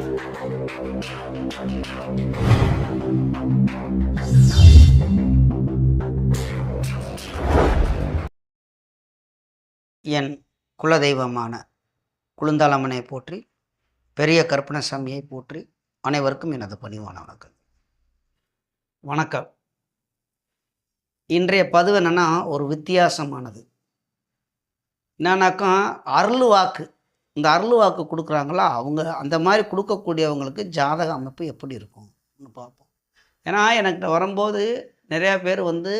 என் குலதெய்வமான குளுந்தாளம்மனை போற்றி பெரிய கருப்பணசாமியை போற்றி அனைவருக்கும் எனது பணிவான வணக்கம். வணக்கம். இன்றைய பதிவு என்னன்னா ஒரு வித்தியாசமானது. என்னன்னாக்கா அருள் வாக்கு. இந்த அருள் வாக்கு கொடுக்குறாங்களா? அவங்க அந்த மாதிரி கொடுக்கக்கூடியவங்களுக்கு ஜாதக அமைப்பு எப்படி இருக்கும்னு பார்ப்போம். ஏன்னா எனக்கு வரும்போது நிறையா பேர் வந்து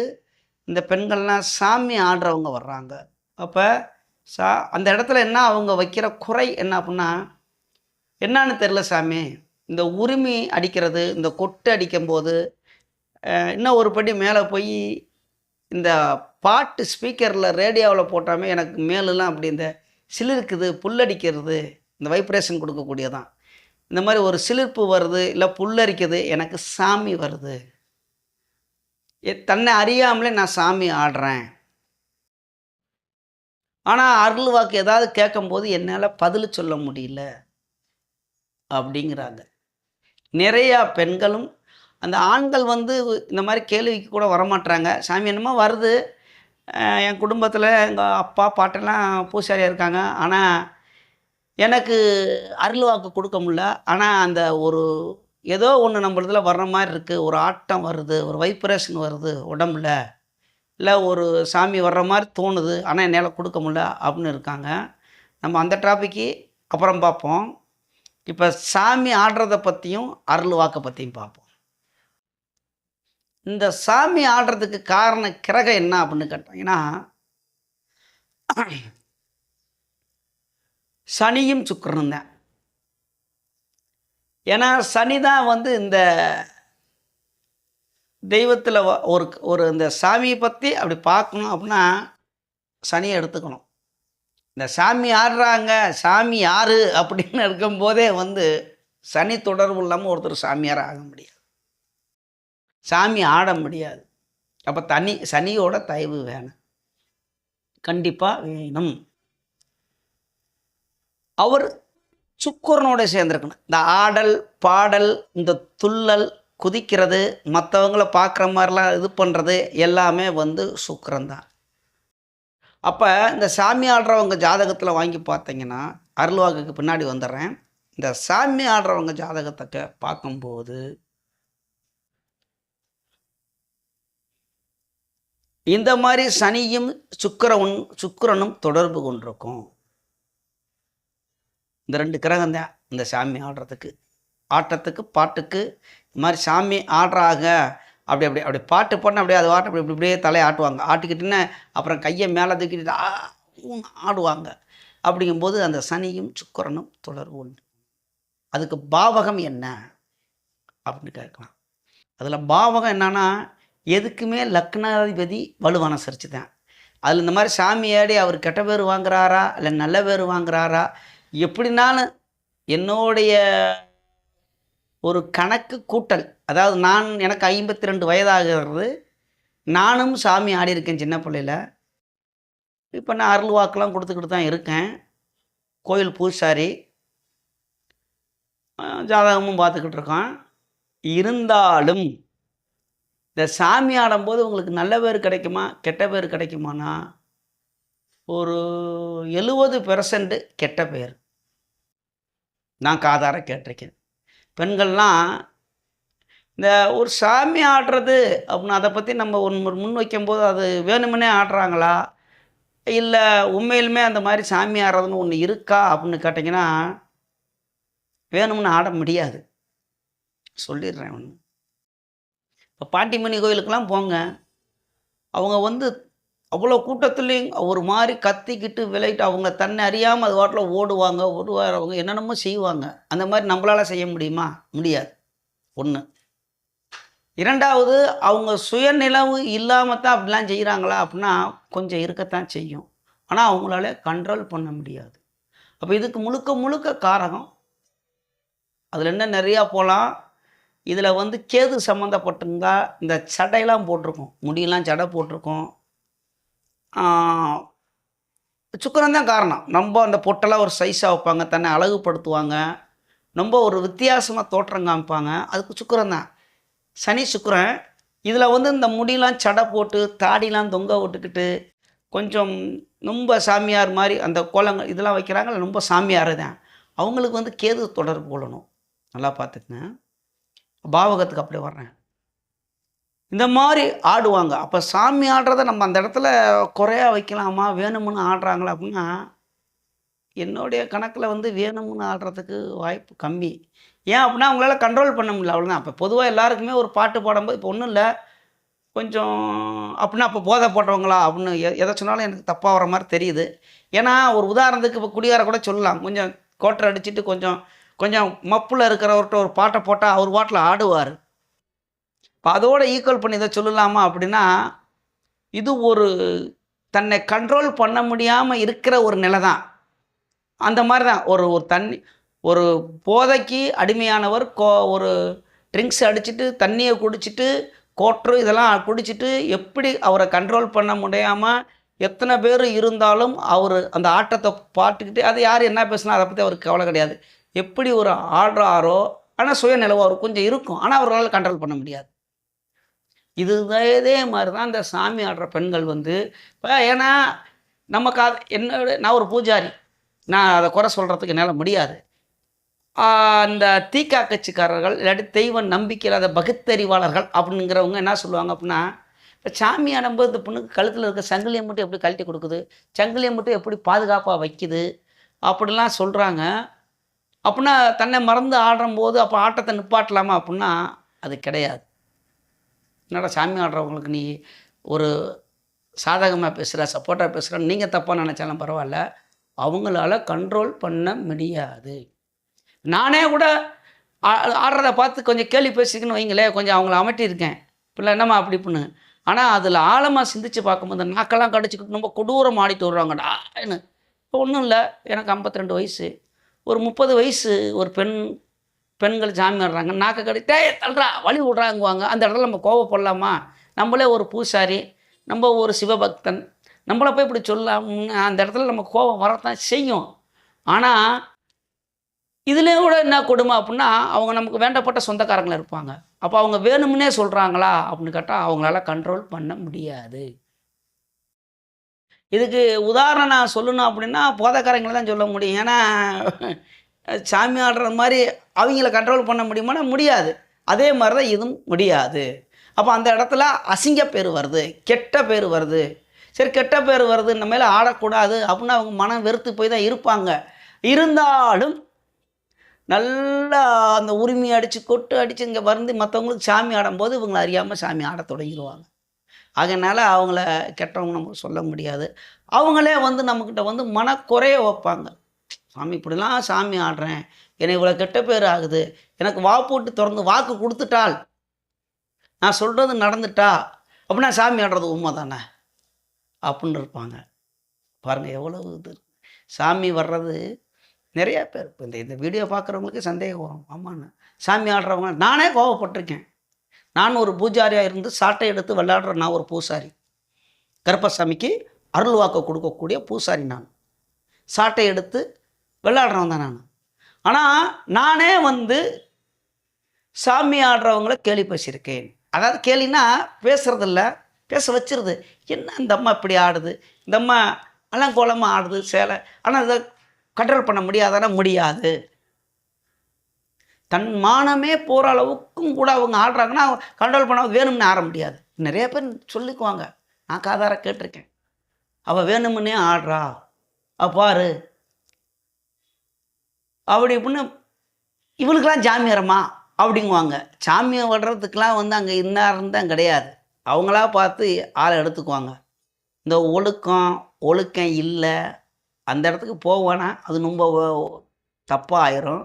இந்த பெண்கள்லாம் சாமி ஆடுறவங்க வர்றாங்க. அப்போ சா அந்த இடத்துல என்ன அவங்க வைக்கிற குறை என்ன அப்படின்னா என்னன்னு தெரில சாமி. இந்த உரிமை அடிக்கிறது இந்த கொட்டு அடிக்கும்போது இன்னும் ஒரு படி மேலே போய் இந்த பாட்டு ஸ்பீக்கரில் ரேடியோவில் போட்டாமே எனக்கு மேலெலாம் அப்படி இந்த சிலிர்க்குது புல்லடிக்கிறது இந்த வைப்ரேஷன் கொடுக்கக்கூடியதான். இந்த மாதிரி ஒரு சிலிர்ப்பு வருது இல்லை புல்லரிக்குது எனக்கு சாமி வருது. தன்னை அறியாமலே நான் சாமி ஆடுறேன். ஆனால் அருள் வாக்கு ஏதாவது கேட்கும்போது என்னால் பதில் சொல்ல முடியல. அப்படிங்கிறாங்க. நிறையா பெண்களும் அந்த ஆண்கள் வந்து இந்த மாதிரி கேள்விக்கு கூட வரமாட்டாங்க சாமி என்னமோ வருது. என் குடும்பத்தில் எங்கள் அப்பா பாட்டெல்லாம் பூசாரியாக இருக்காங்க. ஆனால் எனக்கு அருள் வாக்கு கொடுக்க முடில ஆனால் அந்த ஒரு ஏதோ ஒன்று நம்மளதில் வர்ற மாதிரி இருக்குது ஒரு ஆட்டம் வருது ஒரு வைப்ரேஷன் வருது உடம்புல. இல்லை ஒரு சாமி வர்ற மாதிரி தோணுது. ஆனால் என்னால் கொடுக்க முடில அப்படின்னு இருக்காங்க. நம்ம அந்த டாப்பிக்கு அப்புறம் பார்ப்போம். இப்போ சாமி ஆடுறத பற்றியும் அருள் வாக்கை பற்றியும் பார்ப்போம். இந்த சாமி ஆடுறதுக்கு காரண கிரகம் என்ன அப்படின்னு கேட்டாங்கன்னா சனியும் சுக்கரனும் தான். ஏன்னா சனி தான் வந்து இந்த தெய்வத்தில் ஒரு ஒரு இந்த சாமியை பற்றி அப்படி பார்க்கணும் அப்படின்னா சனியை எடுத்துக்கணும். இந்த சாமி ஆடுறாங்க சாமி யாரு அப்படின்னு இருக்கும்போதே வந்து சனி தொடர்பு இல்லாமல் ஒருத்தர் சாமியார் ஆக முடியாது. சாமி ஆட முடியாது. அப்போ தனி சனியோட தயவு வேணும். கண்டிப்பாக வேணும். அவர் சுக்கரனோட சேர்ந்துருக்கணும். இந்த ஆடல் பாடல் இந்த துள்ளல் குதிக்கிறது மற்றவங்கள பார்க்குற மாதிரிலாம் இது பண்ணுறது எல்லாமே வந்து சுக்கிரன் தான். அப்போ இந்த சாமி ஆடுறவங்க ஜாதகத்தில் வாங்கி பார்த்தீங்கன்னா அருள்வாக்குக்கு பின்னாடி வந்துடுறேன். இந்த சாமி ஆடுறவங்க ஜாதகத்தை பார்க்கும்போது இந்த மாதிரி சனியும் சுக்கிரனும் சுக்கிரனும் தொடர்பு கொண்டிருக்கும். இந்த ரெண்டு கிரகம் தான் இந்த சாமி ஆடுறதுக்கு. ஆட்டத்துக்கு பாட்டுக்கு இந்த மாதிரி சாமி ஆடுறாங்க. அப்படி அப்படி அப்படி பாட்டு பண்ண அப்படியே அது ஆட்ட அப்படி இப்படி இப்படியே தலையை ஆட்டுவாங்க. ஆட்டிக்கிட்டுன்னு அப்புறம் கையை மேலே தூக்கிட்டு ஆடுவாங்க. அப்படிங்கும்போது அந்த சனியும் சுக்கிரனும் தொடர்பு உண்டு. அதுக்கு பாவகம் என்ன? அப்படின்னு கேட்கலாம். அதில் பாவகம் என்னன்னா எதுக்குமே லக்னாதிபதி வலுவான சரிச்சு தான். அதில் இந்த மாதிரி சாமி ஆடி அவர் கெட்ட பேர் வாங்குறாரா? இல்லை நல்ல பேர் வாங்குறாரா? எப்படினாலும் என்னுடைய ஒரு கணக்கு கூட்டல். அதாவது நான் எனக்கு ஐம்பத்தி ரெண்டு வயதாகிறது. நானும் சாமி ஆடி இருக்கேன் சின்ன பிள்ளையில. இப்போ நான் அருள் வாக்கெலாம் கொடுத்துக்கிட்டு தான் இருக்கேன். கோயில் பூசாரி ஜாதகமும் பார்த்துக்கிட்டு இருக்கோம் இருந்தாலும் இந்த சாமி ஆடும்போது உங்களுக்கு நல்ல பேர் கிடைக்குமா கெட்ட பேர் கிடைக்குமானா? ஒரு எழுபது பெர்சன்ட் கெட்ட பேர். நான் காதார கேட்டிருக்கேன். பெண்கள்லாம் இந்த ஒரு சாமி ஆடுறது அப்படின்னு அதை பற்றி நம்ம ஒன்று முன் வைக்கும்போது அது வேணுமுன்னே ஆடுறாங்களா? இல்லை உண்மையிலுமே அந்த மாதிரி சாமி ஆடுறதுன்னு ஒன்று இருக்கா அப்படின்னு கேட்டிங்கன்னா வேணும்னு ஆட முடியாது. சொல்லிடுறேன் ஒன்று இப்போ பாட்டிமணி கோயிலுக்கெல்லாம் போங்க. அவங்க வந்து அவ்வளோ கூட்டத்துலேயும் ஒரு மாதிரி கத்திக்கிட்டு விளையிட்டு அவங்க தன்னை அறியாமல் அது வாட்டில் ஓடுவாங்க ஓடுவாங்க என்னென்னமோ செய்வாங்க. அந்த மாதிரி நம்மளால் செய்ய முடியுமா? முடியாது. ஒன்று இரண்டாவது அவங்க சுயநிலவு இல்லாமல் தான் அப்படிலாம் செய்கிறாங்களா அப்படின்னா கொஞ்சம் இருக்கத்தான் செய்யும். ஆனால் அவங்களால கண்ட்ரோல் பண்ண முடியாது. அப்போ இதுக்கு முழுக்க முழுக்க காரகம் அதில் என்ன நிறையா போகலாம் இதில் வந்து கேது சம்மந்தப்பட்டிருந்தா இந்த சடையெல்லாம் போட்டிருக்கோம். முடியெல்லாம் சடை போட்டிருக்கோம். சுக்கரம் தான் காரணம். நம்ம அந்த பொட்டெல்லாம் ஒரு சைஸாக வைப்பாங்க தன்னை அழகுபடுத்துவாங்க. ரொம்ப ஒரு வித்தியாசமாக தோற்றம் காமிப்பாங்க. அதுக்கு சுக்கிரன் தான். சனி சுக்கிரன் இதில் வந்து இந்த முடியெலாம் சடை போட்டு தாடிலாம் தொங்க விட்டுக்கிட்டு கொஞ்சம் ரொம்ப சாமியார் மாதிரி அந்த கோலங்கள் இதெல்லாம் வைக்கிறாங்க ரொம்ப சாமியார் தான். அவங்களுக்கு வந்து கேது தொடர்பு கொள்ளணும். நல்லா பார்த்துக்குங்க. பாவகத்துக்கு அப்படி வர்றேன். இந்த மாதிரி ஆடுவாங்க. அப்போ சாமி ஆடுறத நம்ம அந்த இடத்துல குறையா வைக்கலாமா? வேணும்னு ஆடுறாங்களா அப்படின்னா என்னுடைய கணக்கில் வந்து வேணும்னு ஆடுறதுக்கு வாய்ப்பு கம்மி. ஏன் அப்படின்னா அவங்களால கண்ட்ரோல் பண்ண முடியல. அவ்வளோதான் அப்போ பொதுவாக எல்லாருக்குமே ஒரு பாட்டு பாடும்போது இப்போ ஒன்றும் இல்லை. கொஞ்சம் அப்படின்னா அப்போ போதை போட்டவங்களா அப்படின்னு எ- எதை சொன்னாலும் எனக்கு தப்பாக வர மாதிரி தெரியுது. ஏன்னா ஒரு உதாரணத்துக்கு இப்போ குடியார கூட சொல்லலாம். கொஞ்சம் கோட்டை அடிச்சுட்டு கொஞ்சம் கொஞ்சம் மப்பில் இருக்கிறவர்கிட்ட ஒரு பாட்டை போட்டால் அவர் பாட்டில் ஆடுவார். இப்போ அதோட ஈக்குவல் பண்ணி இதை சொல்லலாமா அப்படின்னா இது ஒரு தன்னை கண்ட்ரோல் பண்ண முடியாமல் இருக்கிற ஒரு நிலை தான் அந்த மாதிரி தான் ஒரு ஒரு தண்ணி ஒரு போதைக்கு அடிமையானவர் கோ ஒரு ட்ரிங்க்ஸ் அடிச்சிட்டு தண்ணியை குடிச்சிட்டு கோட்ரு இதெல்லாம் குடிச்சிட்டு எப்படி அவரை கண்ட்ரோல் பண்ண முடியாமல் எத்தனை பேர் இருந்தாலும் அவர் அந்த ஆட்டத்தை பாட்டுக்கிட்டு அது யார் என்ன பேசுனா அதை பற்றி அவருக்கு கவலை கிடையாது. எப்படி ஒரு ஆடுறாரோ ஆனால் சுயநிலவாக கொஞ்சம் இருக்கும். ஆனால் அவர்களால் கண்ட்ரோல் பண்ண முடியாது. இது இதே மாதிரி தான் இந்த சாமி ஆடுற பெண்கள் வந்து இப்போ ஏன்னா நமக்கு அது என்னோட நான் ஒரு பூஜாரி. நான் அதை குறை சொல்கிறதுக்கு என்னால் முடியாது. அந்த தீக்கா கட்சிக்காரர்கள் இல்லாட்டி தெய்வ நம்பிக்கை இல்லாத பகுத்தறிவாளர்கள் அப்படிங்கிறவங்க என்ன சொல்லுவாங்க அப்படின்னா இப்போ சாமி ஆடும்போது இந்த பொண்ணுக்கு கழுத்தில் இருக்க சங்கிலியை மட்டும் எப்படி கழட்டி கொடுக்குது? சங்கிலியை மட்டும் எப்படி பாதுகாப்பாக வைக்குது? அப்படிலாம் சொல்கிறாங்க அப்படின்னா தன்னை மறந்து ஆடும்போது அப்போ ஆட்டத்தை நிப்பாட்டலாமா அப்படின்னா அது கிடையாது. என்னடா சாமி ஆடுறவங்களுக்கு நீ ஒரு சாதகமாக பேசுகிற சப்போர்ட்டாக பேசுகிற நீங்கள் தப்பாக நினச்சாலும் பரவாயில்ல. அவங்களால கண்ட்ரோல் பண்ண முடியாது. நானே கூட ஆடுறத பார்த்து கொஞ்சம் கேள்வி பேசிக்கணும் வைங்களேன் கொஞ்சம் அவங்கள அமட்டியிருக்கேன். பிள்ளை என்னம்மா அப்படி பண்ணு ஆனால் அதில் ஆழமாக சிந்திச்சு பார்க்கும்போது நாக்கெல்லாம் கடிச்சிக்கிட்டு ரொம்ப கொடூரம் ஆடிட்டு வருவாங்கடா இப்போ ஒன்றும் இல்லை எனக்கு 52 வயசு. ஒரு முப்பது வயசு ஒரு பெண் பெண்கள் ஜாமீன் வர்றாங்க நாக்க கடி டே தள்ளுறா வழி விட்றாங்குவாங்க. அந்த இடத்துல நம்ம கோவப்படலாமா? நம்மளே ஒரு பூசாரி நம்ம ஒரு சிவபக்தன் நம்மளை போய் இப்படி சொல்லலாம். அந்த இடத்துல நம்ம கோபம் வரத்தான் செய்யும். ஆனால் இதுலேயும் கூட என்ன கொடுமை அப்படின்னா அவங்க நமக்கு வேண்டப்பட்ட சொந்தக்காரங்களா இருப்பாங்க. அப்போ அவங்க வேணும்னே சொல்கிறாங்களா அப்படின்னு கேட்டால் அவங்களால கண்ட்ரோல் பண்ண முடியாது. இதுக்கு உதாரணம் நான் சொல்லணும் அப்படின்னா போதைக்காரங்களை தான் சொல்ல முடியும். ஏன்னா சாமி ஆடுற மாதிரி அவங்கள கண்ட்ரோல் பண்ண முடியுமானா முடியாது. அதே மாதிரி தான் இதுவும் முடியாது. அப்போ அந்த இடத்துல அசிங்க பேர் வருது கெட்ட பேர் வருது. சரி கெட்ட பேர் வருது இந்த மேலே ஆடக்கூடாது அப்படின்னு அவங்க மனம் வெறுத்து போய் தான் இருப்பாங்க. இருந்தாலும் நல்லா அந்த உரிமையை அடித்து கொட்டு அடித்து இங்கே வந்து மற்றவங்களுக்கு சாமி ஆடும்போது இவங்களை அறியாமல் சாமி ஆடத் தொடங்கிடுவாங்க அதனால் அவங்கள கெட்டவங்க நம்ம சொல்ல முடியாது. அவங்களே வந்து நம்மக்கிட்ட வந்து மனக்குறைய வைப்பாங்க. சாமி இப்படிலாம் சாமி ஆடுறேன். என்னை இவ்வளோ கெட்ட பேர் ஆகுது. எனக்கு வா போட்டு திறந்து வாக்கு கொடுத்துட்டால் நான் சொல்கிறது நடந்துட்டா? அப்படின்னா சாமி ஆடுறது உண்மை தானே அப்படின்னு இருப்பாங்க. பாருங்கள் எவ்வளவு இது. சாமி வர்றது நிறையா பேர். இப்போ இந்த இந்த வீடியோ பார்க்குறவங்களுக்கு சந்தேகம் வரும். ஆமாண்ணா. சாமி ஆடுறவங்க நானே கோவப்பட்டிருக்கேன். நான் ஒரு பூஜாரியாக இருந்து சாட்டை எடுத்து விளையாடுற நான் ஒரு பூசாரி. கருப்பசாமிக்கு அருள் வாக்கு கொடுக்கக்கூடிய பூசாரி நான். சாட்டை எடுத்து விளையாடுறவன் தான் நான். ஆனால் நானே வந்து சாமி ஆடுறவங்கள கேலி பேசியிருக்கேன். அதாவது கேலினா பேசுறதில்ல பேச வச்சிருது. என்ன இந்த அம்மா இப்படி ஆடுது? இந்த அம்மா அலங்கோலமாக ஆடுது சேலை. ஆனால் இதை கண்ட்ரோல் பண்ண முடியாதானா? முடியாது. தன் மானமே போகிற அளவுக்கும் கூட அவங்க ஆடுறாங்கன்னா கண்ட்ரோல் பண்ண வேணும்னு ஆட முடியாது. நிறைய பேர் சொல்லிக்குவாங்க. நான் காதார கேட்டிருக்கேன். அவள் வேணும்னே ஆடுறா. அப்பாரு அப்படி இப்படின்னு இவளுக்கெல்லாம் ஜாமியரமா அப்படிங்குவாங்க. சாமியை விடுறதுக்கெலாம் வந்து அங்கே இன்னாருன்னு தான் கிடையாது. அவங்களா பார்த்து ஆளை எடுத்துக்குவாங்க. இந்த ஒழுக்கம் ஒழுக்கம் இல்லை. அந்த இடத்துக்கு போவேனா அது ரொம்ப தப்பாக ஆயிரும்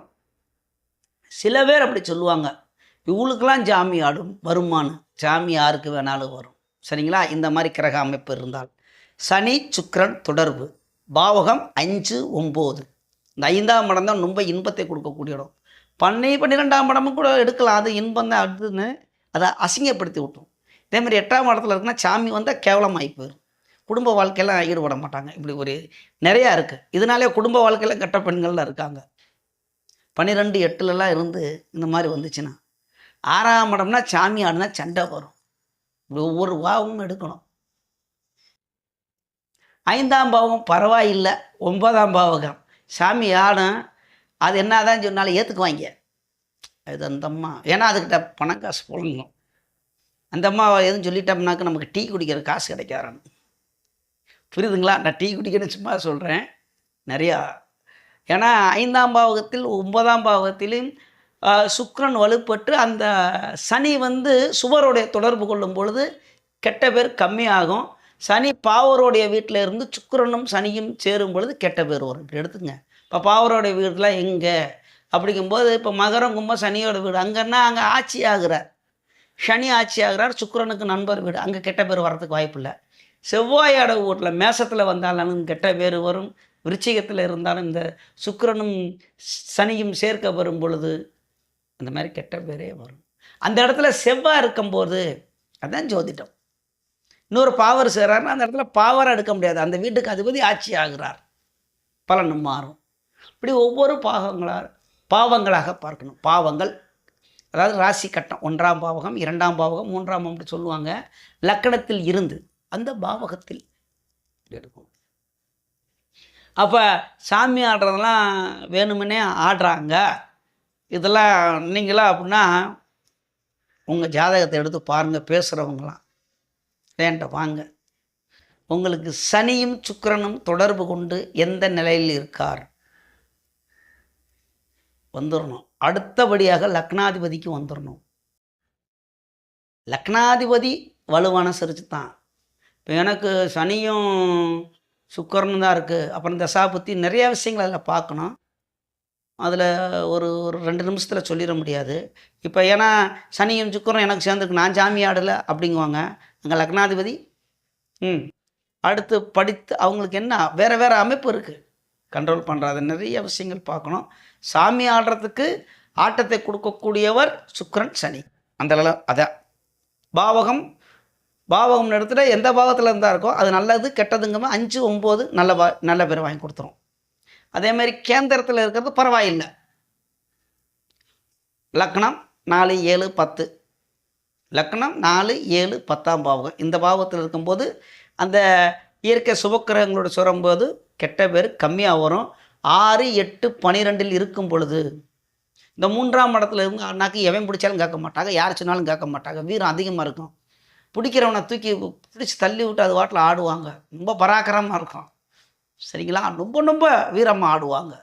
சில பேர் அப்படி சொல்லுவாங்க. இவளுக்கெல்லாம் ஜாமி ஆடும் வருமானு ஜாமி யாருக்கு வேணாலும் வரும். சரிங்களா? இந்த மாதிரி கிரக அமைப்பு இருந்தால். சனி சுக்கரன் தொடர்பு. பாவகம் அஞ்சு ஒம்பது. இந்த ஐந்தாம் இடம் தான் ரொம்ப இன்பத்தை கொடுக்கக்கூடிய இடம். பண்ணி பன்னிரெண்டாம் இடமும் கூட எடுக்கலாம். அது இன்பம் தான். அதுன்னு அதை அசிங்கப்படுத்தி விட்டோம். இதே மாதிரி எட்டாம் இடத்துல இருக்குன்னா சாமி வந்தால் கேவலமாகி போயிடும் குடும்ப வாழ்க்கையெல்லாம் ஈடுபட மாட்டாங்க. இப்படி ஒரு நிறையா இருக்குது இதனாலே குடும்ப வாழ்க்கையில் கெட்ட பெண்கள்லாம் இருக்காங்க. பன்னிரெண்டு எட்டுலலாம் இருந்து இந்த மாதிரி வந்துச்சுன்னா ஆறாம் இடம்னா சாமி ஆடுனா சண்டை வரும். ஒவ்வொரு பாவமும் எடுக்கணும். ஐந்தாம் பாவம் பரவாயில்லை ஒன்பதாம் பாவகம். சாமி ஆடும் அது என்னதான் சொன்னாலும் ஏற்றுக்குவாங்க அது அந்தம்மா ஏன்னா அதுக்கிட்ட பணம் காசு புழங்கும். அந்த அம்மா எதுவும் சொல்லிட்டோம்னாக்க நமக்கு டீ குடிக்கிற காசு கிடைக்காதான்னு புரியுதுங்களா? நான் டீ குடிக்கணும்னு சும்மா சொல்கிறேன் நிறையா ஏன்னா ஐந்தாம் பாவகத்தில் ஒன்பதாம் பாவகத்திலும் சுக்ரன் வலுப்பட்டு அந்த சனி வந்து சுவருடைய தொடர்பு கொள்ளும் பொழுது கெட்ட பேர் கம்மியாகும். சனி பாவருடைய வீட்டில் இருந்து சுக்கரனும் சனியும் சேரும் பொழுது கெட்ட பேர் வரும். இப்படி எடுத்துங்க. இப்போ பாவருடைய வீடுலாம் எங்கே? அப்படிங்கும்போது இப்போ மகரம் கும்பம் சனியோட வீடு. அங்கன்னா அங்கே ஆட்சி ஆகிறார். சனி ஆட்சி ஆகிறார் சுக்கரனுக்கு நண்பர் வீடு. அங்கே கெட்ட பேர் வரதுக்கு வாய்ப்பு இல்லை செவ்வாயோட வீட்டில் மேசத்தில் வந்தாலும் கெட்ட பேர் வரும். விருச்சிகத்தில் இருந்தாலும் இந்த சுக்கரனும் சனியும் சேர்க்க வரும் பொழுது அந்த மாதிரி கெட்ட பேரே வரும். அந்த இடத்துல செவ்வாய் இருக்கும்போது அதுதான் ஜோதிடம். இன்னொரு பாவர் செய்கிறாருன்னா அந்த இடத்துல பாவராக எடுக்க முடியாது. அந்த வீட்டுக்கு அதிபதி ஆட்சி ஆகிறார். பலனும் மாறும். இப்படி ஒவ்வொரு பாகங்களாக பாவங்களாக பார்க்கணும். பாவங்கள் அதாவது ராசி கட்டம் ஒன்றாம் பாவகம் இரண்டாம் பாவகம் மூன்றாம் அப்படி சொல்லுவாங்க. லக்கணத்தில் இருந்து அந்த பாவகத்தில் எடுக்கும் அப்போ சாமி ஆடுறதெல்லாம் வேணுமுன்னே ஆடுறாங்க. இதெல்லாம் நீங்களாம் அப்படின்னா உங்கள் ஜாதகத்தை எடுத்து பாருங்கள் பேசுகிறவங்களாம் என்கிட்ட வாங்க. உங்களுக்கு சனியும் சுக்கரனும் தொடர்பு கொண்டு எந்த நிலையில் இருக்கார்? வந்துடணும் அடுத்தபடியாக லக்னாதிபதிக்கு வந்துடணும் லக்னாதிபதி வலுவான சிரிச்சு தான் இப்போ எனக்கு சனியும் சுக்கரனும் தான் இருக்குது அப்புறம் தசாபுத்தி நிறையா விஷயங்கள் அதில் பார்க்கணும். அதில் ஒரு ஒரு ரெண்டு நிமிஷத்தில் சொல்லிட முடியாது. இப்போ ஏன்னா சனியும் சுக்கரம் எனக்கு சேர்ந்துருக்கு. நான் சாமி ஆடலை அப்படிங்குவாங்க. அங்கே லக்னாதிபதி ம் அடுத்து படித்து அவங்களுக்கு என்ன வேறு வேறு அமைப்பு இருக்குது கண்ட்ரோல் பண்ணுறாது நிறைய விஷயங்கள் பார்க்கணும். சாமி ஆடுறதுக்கு ஆட்டத்தை கொடுக்கக்கூடியவர் சுக்கிரன் சனி. அந்த அளவு அதான். பாவகம் பாவகம் இடத்துல எந்த பாவத்தில் இருந்தால் இருக்கோ அது நல்லது கெட்டதுங்கமா அஞ்சு ஒம்பது நல்ல பா நல்ல பேர் வாங்கி கொடுத்துரும். அதே மாதிரி கேந்திரத்தில் இருக்கிறது பரவாயில்லை. லக்னம் நாலு ஏழு பத்து. லக்னம் நாலு ஏழு பத்தாம் பாவகம். இந்த பாவத்தில் இருக்கும்போது அந்த இயற்கை சுபக்கிரகங்களோட சுரம்போது கெட்ட பேர் கம்மியாக வரும். ஆறு எட்டு பனிரெண்டில் இருக்கும் பொழுது இந்த மூன்றாம் இடத்துல இருந்து அண்ணாக்கு எவன் பிடிச்சாலும் கேட்க மாட்டாங்க யார் சொன்னாலும் கேட்க மாட்டாங்க. வீரம் அதிகமாக இருக்கும். பிடிக்கிறவனை தூக்கி பிடிச்சி தள்ளி விட்டு அது வாட்டில் ஆடுவாங்க. ரொம்ப பராக்கிரமாக இருக்கும். சரிங்களா? ரொம்ப ரொம்ப வீரமாக ஆடுவாங்க.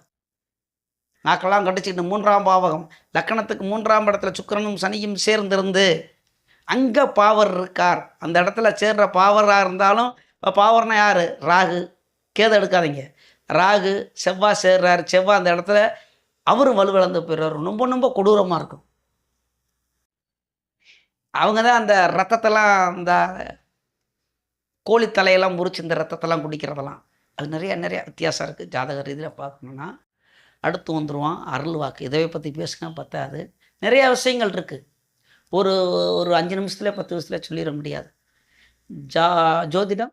நாக்கெல்லாம் கடிச்சிக்கிட்டு மூன்றாம் பாவகம். லக்கணத்துக்கு மூன்றாம் இடத்துல சுக்கரனும் சனியும் சேர்ந்திருந்து அங்கே பாவர் இருக்கார். அந்த இடத்துல சேர்ற பாவராக இருந்தாலும் இப்போ பாவர்னா யார்? ராகு. கேதை எடுக்காதீங்க. ராகு செவ்வாய் சேர்றார். செவ்வாய் அந்த இடத்துல அவரும் வலுவிழந்து போயிடுறாரு ரொம்ப ரொம்ப கொடூரமாக இருக்கும். அவங்க தான் அந்த ரத்தத்தெல்லாம் அந்த கோழி தலையெல்லாம் முறிச்சு இந்த ரத்தத்தெல்லாம் குடிக்கிறதெல்லாம். அது நிறைய நிறைய வித்தியாசம் இருக்குது ஜாதக ரீதியில் பார்க்கணுன்னா அடுத்து வந்துடுவான் அருள் வாக்கு. இதை பற்றி பேசுனா பத்தாது. நிறைய விஷயங்கள் இருக்குது ஒரு ஒரு அஞ்சு நிமிஷத்துல பத்து நிமிஷத்துல சொல்லிட முடியாது. ஜா ஜோதிடம்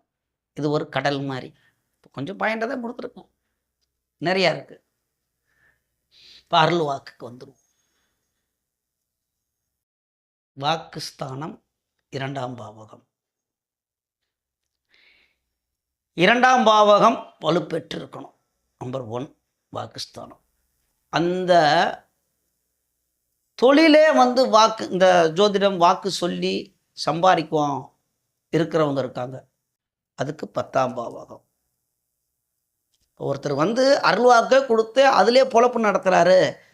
இது ஒரு கடல் மாதிரி. கொஞ்சம் பாயிண்டாக தான் கொடுத்துருக்கோம். நிறையா இருக்குது இப்போ அருள் வாக்குக்கு வந்துடும் வாக்குஸ்தானம் இரண்டாம் பாவகம். இரண்டாம் பாவகம் வலுப்பெற்று இருக்கணும் நம்பர் ஒன் வாக்குஸ்தானம். அந்த தொழிலே வந்து வாக்கு இந்த ஜோதிடம் வாக்கு சொல்லி சம்பாதிக்குவோம் இருக்கிறவங்க இருக்காங்க. அதுக்கு பத்தாம் பாவகம். ஒருத்தர் வந்து அருள்வாக்கே கொடுத்து அதிலே பொழப்பு நடத்துகிறாரு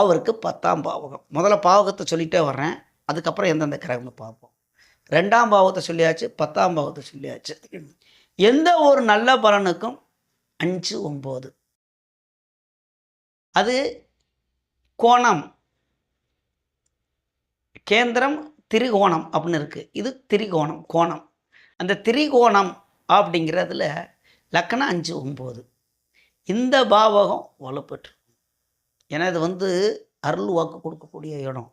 அவருக்கு பத்தாம் பாவகம். முதல்ல பாவகத்தை சொல்லிகிட்டே வர்றேன். அதுக்கப்புறம் எந்தெந்த கிரகம்னு பார்ப்போம். ரெண்டாம் பாவத்தை சொல்லியாச்சு பத்தாம் பாவத்தை சொல்லியாச்சு. எந்த ஒரு நல்ல பலனுக்கும் அஞ்சு ஒம்பது அது கோணம். கேந்திரம் திரிகோணம் அப்படின்னு இருக்குது இது திரிகோணம் கோணம். அந்த திரிகோணம் அப்படிங்கிறதுல லக்கணம் அஞ்சு ஒம்பது இந்த பாவகம் வலுப்பெற்று. ஏன்னா இது வந்து அருள் வாக்கு கொடுக்கக்கூடிய இடம்.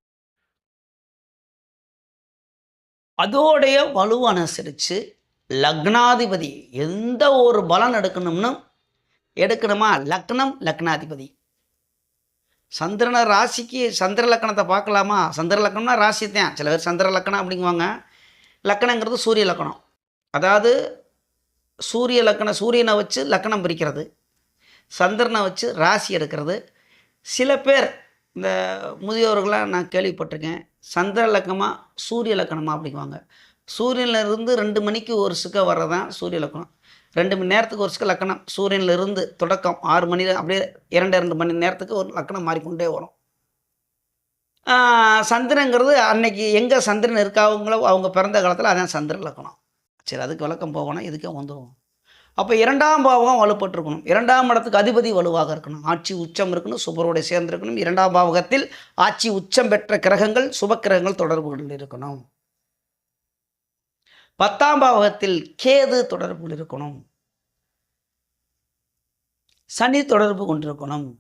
அதோடைய வலுவை அனுசரித்து லக்னாதிபதி எந்த ஒரு பலன் எடுக்கணும்னு எடுக்கணுமா? லக்னம் லக்னாதிபதி. சந்திரனை ராசிக்கு சந்திர லக்கணத்தை பார்க்கலாமா? சந்திர லக்கணம்னா ராசி தான். சில பேர் சந்திர லக்கணம் அப்படிங்குவாங்க. லக்கணங்கிறது சூரிய லக்கணம் அதாவது சூரிய லக்கணம் சூரியனை வச்சு லக்கணம் பிரிக்கிறது. சந்திரனை வச்சு ராசி எடுக்கிறது. சில பேர் இந்த முதியோர்களாக நான் கேள்விப்பட்டிருக்கேன் சந்திர லக்கணமாக சூரிய லக்கணமாக அப்படிங்குவாங்க. சூரியன்ல இருந்து ரெண்டு மணிக்கு ஒரு சுக்க வர்றதான் சூரிய லக்கணம் ரெண்டு மணி நேரத்துக்கு ஒரு சுக்க லக்கணம் சூரியன்ல இருந்து தொடக்கம் ஆறு மணியில் அப்படியே இரண்டு இரண்டு மணி நேரத்துக்கு ஒரு லக்கணம் மாறிக்கொண்டே வரும். சந்திரங்கிறது அன்னைக்கு எங்கே சந்திரன் இருக்காங்களோ அவங்க பிறந்த காலத்தில் அதான் சந்திர லக்கணம் சரி அதுக்கு விளக்கம் போகணும் இதுக்கே வந்துடுவோம் அப்போ இரண்டாம் பாவகம் வலுப்பட்டிருக்கணும். இரண்டாம் இடத்துக்கு அதிபதி வலுவாக இருக்கணும். ஆட்சி உச்சம் இருக்கணும் சுபரோடு சேர்ந்திருக்கணும். இரண்டாம் பாவகத்தில் ஆட்சி உச்சம் பெற்ற கிரகங்கள் சுப கிரகங்கள் தொடர்புகள் இருக்கணும். பத்தாம் பாவகத்தில் கேது தொடர்புகள் இருக்கணும். சனி தொடர்பு கொண்டிருக்கணும்.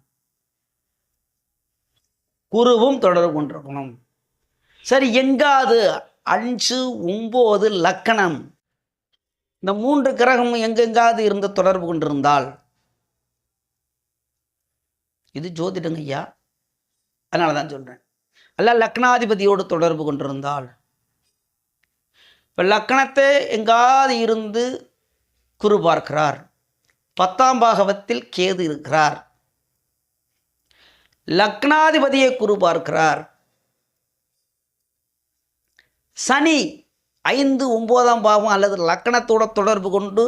குருவும் தொடர்பு கொண்டிருக்கணும். சரி எங்காது அஞ்சு ஒம்பது லக்கணம். இந்த மூன்று கிரகமும் எங்கெங்காவது இருந்து தொடர்பு கொண்டிருந்தால் இது ஜோதிடங்க ஐயா. அதனால தான் சொல்கிறேன் அல்ல லக்னாதிபதியோடு தொடர்பு கொண்டிருந்தால் இப்போ லக்னத்தை எங்காவது இருந்து குரு பார்க்கிறார். பத்தாம் பாகவத்தில் கேது இருக்கிறார். லக்னாதிபதியை குரு பார்க்கிறார். சனி ஐந்து ஒம்போதாம் பாவம் அல்லது லக்கணத்தோட தொடர்பு கொண்டு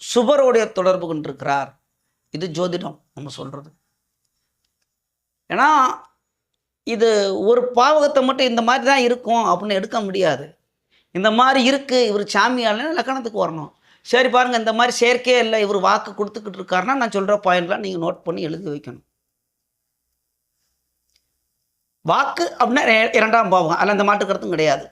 சுபரோடைய தொடர்பு கொண்டிருக்கிறார். இது ஜோதிடம் நம்ம சொல்கிறது ஏன்னா இது ஒரு பாவகத்தை மட்டும் இந்த மாதிரி தான் இருக்கும் அப்படின்னு எடுக்க முடியாது. இந்த மாதிரி இருக்குது இவர் சாமியாலே லக்கணத்துக்கு வரணும். சரி பாருங்கள் இந்த மாதிரி செயற்கையே இல்லை இவர் வாக்கு கொடுத்துக்கிட்டு இருக்காருன்னா நான் சொல்கிற பாயிண்ட்லாம் நீங்கள் நோட் பண்ணி எழுதி வைக்கணும். வாக்கு அப்படின்னா இரண்டாம் பாவம். அதில் அந்த மாட்டு கருத்தும் கிடையாது.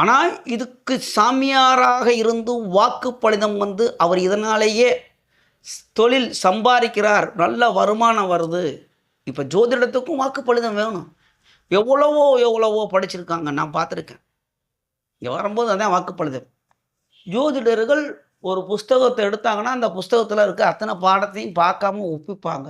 ஆனால் இதுக்கு சாமியாராக இருந்தும் வாக்கு பலிதம் வந்து அவர் இதனாலேயே தொழில் சம்பாதிக்கிறார் நல்ல வருமானம் வருது. இப்போ ஜோதிடத்துக்கும் வாக்கு பலிதம் வேணும். எவ்வளவோ எவ்வளவோ படிச்சிருக்காங்க. நான் பார்த்துருக்கேன். இங்கே வரும்போது அதான் வாக்கு பலிதம் ஜோதிடர்கள் ஒரு புஸ்தகத்தை எடுத்தாங்கன்னா அந்த புஸ்தகத்தில் இருக்க அத்தனை பாடத்தையும் பார்க்காம ஒப்பிப்பாங்க.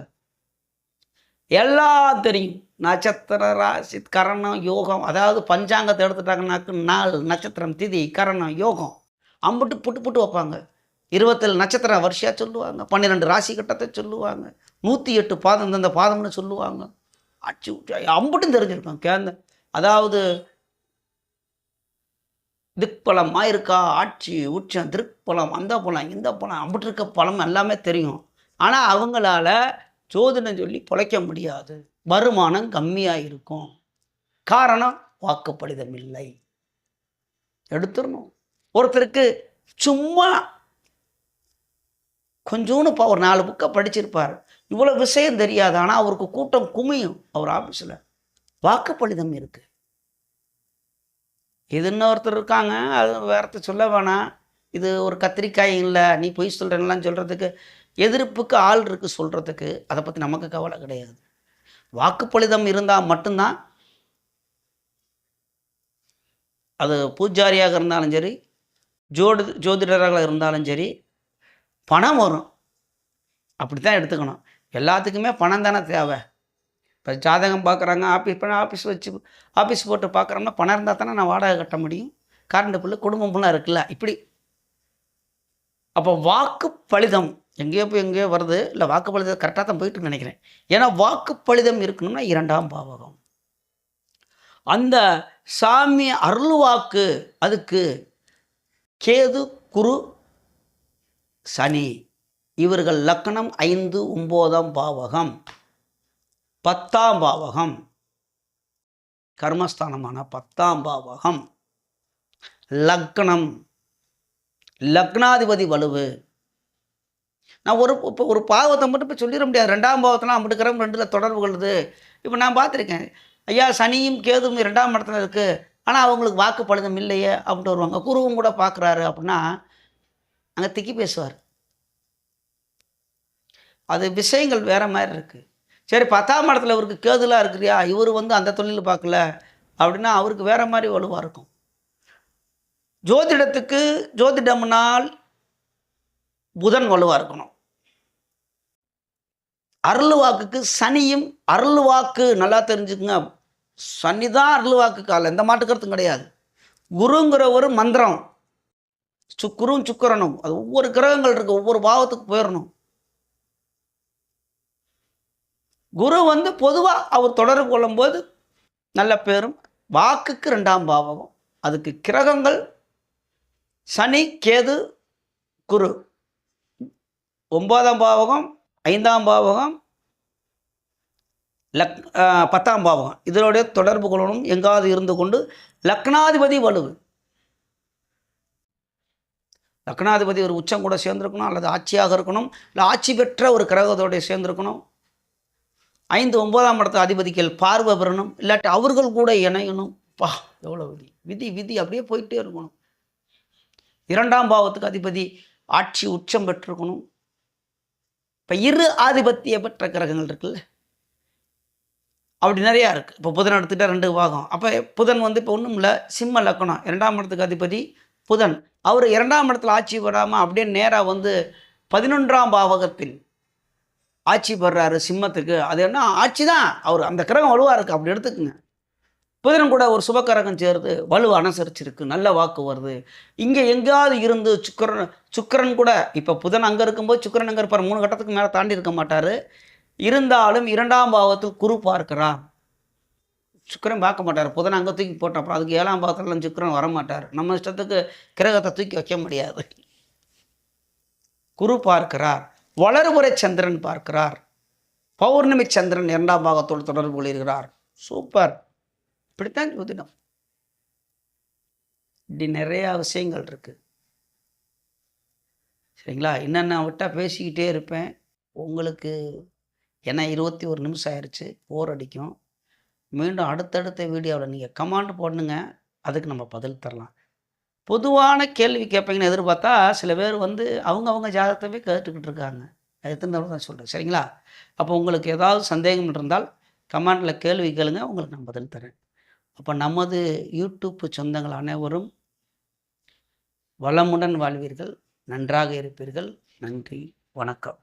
எல்லாம் தெரியும். நட்சத்திர ராசி கரணம் யோகம். அதாவது பஞ்சாங்கத்தை எடுத்துட்டாங்கன்னாக்கு நாள் நட்சத்திரம் திதி கரணம் யோகம். அம்புட்டு புட்டு புட்டு வைப்பாங்க. இருபத்தேழு நட்சத்திரம் வரிசையாக சொல்லுவாங்க. பன்னிரெண்டு ராசி கட்டத்தை சொல்லுவாங்க. நூற்றி எட்டு பாதம் இந்தந்த பாதம்னு சொல்லுவாங்க. அச்சு அம்புட்டும் தெரிஞ்சிருப்பாங்க கேந்த. அதாவது திக்பலம் இருக்கா ஆட்சி உச்சம் திருப்பலம் அந்த பலம் இந்த பலம் அம்பிட்டு இருக்க பலம் எல்லாமே தெரியும். ஆனால் அவங்களால ஜோதிடம் சொல்லி பிழைக்க முடியாது. வருமானம் கம்மியாக இருக்கும் காரணம் வாக்குப்படிதம் இல்லை எடுத்துடணும். ஒருத்தருக்கு சும்மா கொஞ்சோன்னு இப்போ ஒரு நாலு புக்கை படிச்சிருப்பார். இவ்வளோ விஷயம் தெரியாது ஆனால் அவருக்கு கூட்டம் குமியும் அவர் ஆஃபீஸில் வாக்குப்பளிதம் இருக்குது இது இன்னொருத்தர் இருக்காங்க அது வேறத்த சொல்ல வேணாம் இது ஒரு கத்திரிக்காய் இல்லை நீ பொய் சொல்கிறேன்லாம் சொல்கிறதுக்கு எதிர்ப்புக்கு ஆள் இருக்குது சொல்கிறதுக்கு அதை பற்றி நமக்கு கவலை கிடையாது. வாக்குப்பளிதம் இருந்தால் மட்டும்தான் அது பூஜாரியாக இருந்தாலும் சரி ஜோடி ஜோதிடராக இருந்தாலும் சரி பணம் வரும். அப்படி தான் எடுத்துக்கணும். எல்லாத்துக்குமே பணம் தானே தேவை. இப்போ ஜாதகம் பார்க்குறாங்க ஆஃபீஸ் பண்ண ஆஃபீஸ் வச்சு ஆஃபீஸ் போட்டு பார்க்குறோம்னா பணம் இருந்தால் தானே நான் வாடகை கட்ட முடியும். கரண்ட் பில்லு குடும்பம் பிள்ளை இருக்குல்ல இப்படி. அப்போ வாக்கு பலிதம் எங்கேயோ போய் எங்கேயோ வருது இல்லை வாக்குப்பழுதம் கரெக்டாக தான் போயிட்டு நினைக்கிறேன். ஏன்னா வாக்கு இருக்கணும்னா இரண்டாம் பாவகம். அந்த சாமி அருள்வாக்கு அதுக்கு கேது குரு சனி. இவர்கள் லக்கணம் ஐந்து ஒம்போதாம் பாவகம். பத்தாம் பாவகம். கர்மஸ்தானமான பத்தாம் பாவகம். லக்னம் லக்னாதிபதி வலுவு. நான் ஒரு இப்போ ஒரு பாவத்தை மட்டும் இப்போ சொல்லிட முடியாது. ரெண்டாம் பாவத்தெலாம் ஐம்பது ரெண்டில் தொடர்பு கொள்ளுது. இப்போ நான் பார்த்துருக்கேன். ஐயா சனியும் கேதும் ரெண்டாம் இடத்துல இருக்குது ஆனால் அவங்களுக்கு வாக்கு பழுதம் இல்லையே அப்படின்ட்டு வருவாங்க. குருவும் கூட பார்க்குறாரு அப்படின்னா அங்கே திக்கி பேசுவார். அது விஷயங்கள் வேறு மாதிரி இருக்குது சரி பத்தாம் இடத்துல இவருக்கு கேதுலாம் இருக்கிறியா? இவர் வந்து அந்த தொழில் பார்க்கல அப்படின்னா அவருக்கு வேறு மாதிரி வலுவாக இருக்கும். ஜோதிடத்துக்கு ஜோதிடம்னால் புதன் வலுவாக இருக்கணும். அருள் வாக்குக்கு சனியும் அருள் வாக்கு நல்லா தெரிஞ்சுக்குங்க. சனி தான் அருள் வாக்கு கால எந்த மாட்டுக்கிறதும் கிடையாது. குருங்கிற ஒரு மந்திரம். சுக்குரும் சுக்கரனும். அது ஒவ்வொரு கிரகங்கள் இருக்கு ஒவ்வொரு பாவத்துக்கு போயிடணும் குரு வந்து பொதுவாக அவர் தொடர்பு கொள்ளும்போது நல்ல பேரும் வாக்குக்கு ரெண்டாம் பாவகம் அதுக்கு கிரகங்கள் சனி கேது குரு. ஒன்பதாம் பாவகம் ஐந்தாம் பாவகம் லக் பத்தாம் பாவகம். இதனுடைய தொடர்பு கொள்ளணும் எங்காவது இருந்து கொண்டு லக்னாதிபதி வலுவு. லக்னாதிபதி ஒரு உச்சம் கூட சேர்ந்திருக்கணும் அல்லது ஆட்சியாக இருக்கணும் இல்லை ஆட்சி பெற்ற ஒரு கிரகத்தோடைய சேர்ந்திருக்கணும். ஐந்து ஒன்பதாம் இடத்து அதிபதிகள் பார்வை பெறணும் இல்லாட்டி அவர்கள் கூட இணையணும். பா எவ்வளோ விதி. விதி விதி அப்படியே போயிட்டே இருக்கணும். இரண்டாம் பாவத்துக்கு அதிபதி ஆட்சி உச்சம் பெற்றிருக்கணும். இப்போ இரு ஆதிபத்திய பெற்ற கிரகங்கள் இருக்குல்ல? அப்படி நிறையா இருக்குது இப்போ புதன் எடுத்துகிட்டா ரெண்டு பாகம். அப்போ புதன் வந்து இப்போ ஒன்றும் இல்லை சிம்ம லக்கணம். இரண்டாம் இடத்துக்கு அதிபதி புதன். அவர் இரண்டாம் இடத்துல ஆட்சி பெறாமல் அப்படியே நேராக வந்து பதினொன்றாம் பாவகத்தின் ஆட்சி பெறாரு சிம்மத்துக்கு. அது என்ன? ஆட்சி தான். அவர் அந்த கிரகம் வலுவாக இருக்குது அப்படி எடுத்துக்கோங்க. புதன் கூட ஒரு சுபக்கரகம் சேர்ந்து வலு அனுசரிச்சிருக்கு நல்ல வாக்கு வருது. இங்கே எங்கேயாவது இருந்து சுக்கரன் சுக்கரன் கூட இப்போ புதன் அங்கே இருக்கும்போது சுக்கரன் அங்கே இருப்பார்? மூணு கட்டத்துக்கு மேலே தாண்டி இருக்க மாட்டார். இருந்தாலும் இரண்டாம் பாவத்தில் குரு பார்க்கிறார். சுக்கரன் பார்க்க மாட்டார். புதன் அங்கே தூக்கி போட்ட அப்புறம் அதுக்கு ஏழாம் பாவத்துலலாம் சுக்கரன் வர மாட்டார் நம்ம இஷ்டத்துக்கு கிரகத்தை தூக்கி வைக்க முடியாது. குரு பார்க்கிறார். வளர்முறை சந்திரன் பார்க்கிறார். பௌர்ணமி சந்திரன் இரண்டாம் பாகத்தோடு தொடர்பு கொள்கிறார். சூப்பர். இப்படித்தான் ஜோதிடம் இப்படி நிறையா விஷயங்கள் இருக்கு. சரிங்களா? என்னென்ன விட்டால் பேசிக்கிட்டே இருப்பேன். உங்களுக்கு ஏன்னா இருபத்தி ஒரு நிமிஷம் ஆயிடுச்சு போர் அடிக்கும். மீண்டும் அடுத்தடுத்த வீடியோவில் நீங்கள் கமாண்ட் போடணுங்க. அதுக்கு நம்ம பதில் தரலாம். பொதுவான கேள்வி கேட்பீங்கன்னு எதிர்பார்த்தா சில பேர் வந்து அவங்க அவங்க ஜாதகத்தவே கேட்டுக்கிட்டு இருக்காங்க. அது தந்தவரை தான் சொல்கிறேன் சரிங்களா? அப்போ உங்களுக்கு ஏதாவது சந்தேகம் இருந்தால் கமெண்டில் கேள்வி கேளுங்க. உங்களுக்கு நான் பதில் தரேன். அப்போ நமது யூடியூப் சொந்தங்கள் அனைவரும் வளமுடன் வாழ்வீர்கள் நன்றாக இருப்பீர்கள். நன்றி வணக்கம்.